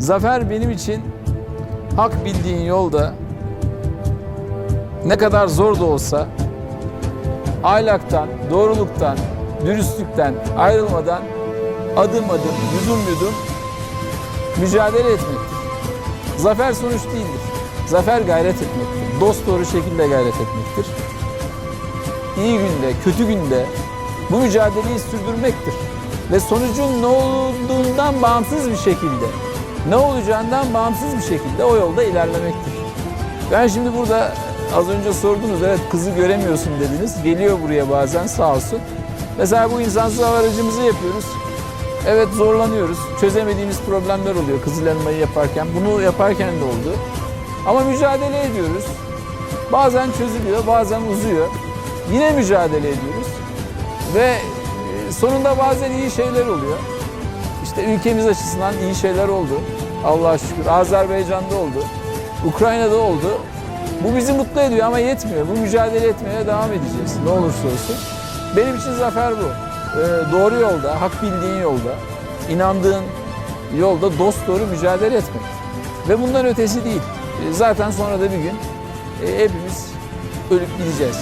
Zafer benim için hak bildiğin yolda ne kadar zor da olsa ahlaktan, doğruluktan, dürüstlükten ayrılmadan adım adım, yudum yudum mücadele etmektir. Zafer sonuç değildir. Zafer gayret etmektir. Dost doğru şekilde gayret etmektir. İyi günde, kötü günde bu mücadeleyi sürdürmektir. Ve sonucun ne olduğundan bağımsız bir şekilde, ne olacağından bağımsız bir şekilde o yolda ilerlemektir. Ben şimdi burada az önce sordunuz, evet kızı göremiyorsun dediniz. Geliyor buraya bazen sağ olsun. Mesela bu insansız hava aracımızı yapıyoruz. Evet zorlanıyoruz. Çözemediğimiz problemler oluyor Kızıl Elma'yı yaparken. Bunu yaparken de oldu. Ama mücadele ediyoruz. Bazen çözülüyor, bazen uzuyor. Yine mücadele ediyoruz. Ve e, sonunda bazen iyi şeyler oluyor. İşte ülkemiz açısından iyi şeyler oldu. Allah'a şükür. Azerbaycan'da oldu. Ukrayna'da oldu. Bu bizi mutlu ediyor ama yetmiyor. Bu mücadele etmeye devam edeceğiz. Ne olursa olsun. Benim için zafer bu. Ee, doğru yolda, hak bildiğin yolda, inandığın yolda dost doğru mücadele etmek. Ve bundan ötesi değil. Ee, Zaten sonra da bir gün e, hepimiz ölüp gideceğiz.